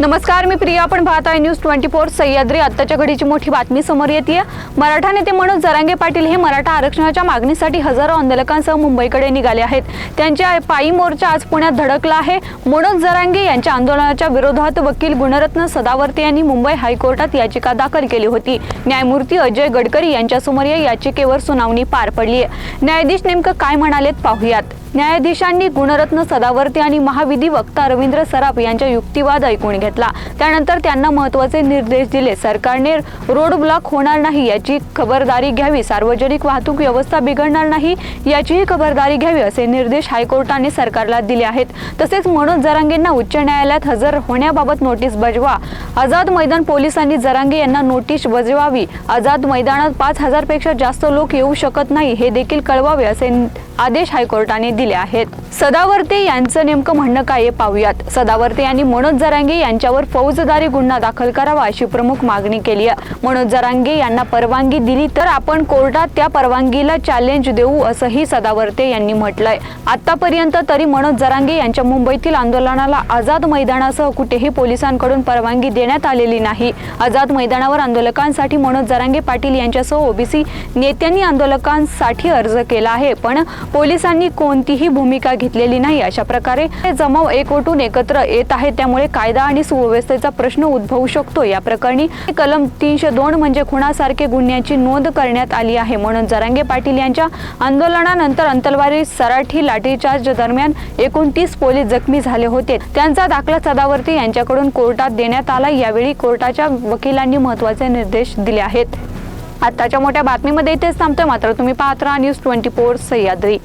नमस्कार मी प्रिया. आपण पाहत आहे न्यूज ट्वेंटी फोर सह्याद्री आत्ताच्या घडीची मोठी बातमी समोर येते मराठा नेते मनोज जरांगे पाटील हे मराठा आरक्षणाच्या मागणीसाठी हजारो आंदोलकांसह मुंबईकडे निघाले आहेत. त्यांच्या पायी मोर्चा आज पुण्यात धडकला आहे. मनोज जरांगे यांच्या आंदोलनाच्या विरोधात वकील गुणरत्न सदावर्ते यांनी मुंबई हायकोर्टात याचिका दाखल केली होती. न्यायमूर्ती अजय गडकरी यांच्यासमोर या याचिकेवर सुनावणी पार पडली आहे न्यायाधीश नेमकं काय म्हणालेत पाहूयात. न्यायाधीशांनी गुणरत्न सदावर्ते आणि महाविधी वक्ता रवींद्र सराफ यांच्या युक्तिवाद ऐकून घेतला. त्यानंतर त्यांना महत्त्वाचे निर्देश दिले. सरकारने रोड ब्लॉक होणार नाही याची खबरदारी घ्यावी. सार्वजनिक वाहतूक व्यवस्था बिघडणार नाही याचीही खबरदारी घ्यावी असे निर्देश हायकोर्टाने सरकारला दिले आहेत. तसेच मनोज जरांगेंना उच्च न्यायालयात हजर होण्याबाबत नोटीस बजवा. आझाद मैदान पोलिसांनी जरांगे यांना नोटीस बजवावी. आझाद मैदानात पाच हजारपेक्षा जास्त लोक येऊ शकत नाही हे देखील कळवावे असे आदेश हायकोर्टाने दिले आहेत. सदावर्ते यांचं नेमकं म्हणणं काय पाहूयात. सदावर्ते यांनी मनोज जरांगे यांच्यावर फौजदारी गुन्हा दाखल करावा अशी प्रमुख मागणी केली आहे. मनोज जरांगे यांना परवानगी दिली तर आपण कोर्टात त्या परवानगीला चॅलेंज देऊ असंही सदावर्ते यांनी म्हटलंय. आतापर्यंत तरी मनोज जरांगे यांच्या मुंबईतील आंदोलनाला आझाद मैदानासह कुठेही पोलिसांकडून परवानगी देण्यात आलेली नाही. आझाद मैदानावर आंदोलकांसाठी मनोज जरांगे पाटील यांच्यासह ओबीसी नेत्यांनी आंदोलकांसाठी अर्ज केला आहे. पण पोलिसांनी कोणतीही भूमिका घेतलेली नाही अशा प्रकारे. हे जमाव एकवटून एकत्र येत आहे त्यामुळे कायदा आणि सुव्यवस्थेचा प्रश्न उद्भवू शकतो. या प्रकरणी कलम तीनशे दोन म्हणजे खुणासारखे गुन्ह्याची नोंद करण्यात आली आहे. म्हणून जरांगे पाटील यांच्या आंदोलनानंतर अंतलवारी सराठी लाठीचार्ज दरम्यान एकूण तीस पोलीस जखमी झाले होते. त्यांचा दाखला सदावर्ती यांच्याकडून कोर्टात देण्यात आला. यावेळी कोर्टाच्या वकिलांनी महत्त्वाचे निर्देश दिले आहेत. आत्ताच्या मोठ्या बातमीमध्ये इथेच थांबतोय. मात्र तुम्ही पाहत राहा न्यूज ट्वेंटी फोर सह्याद्री.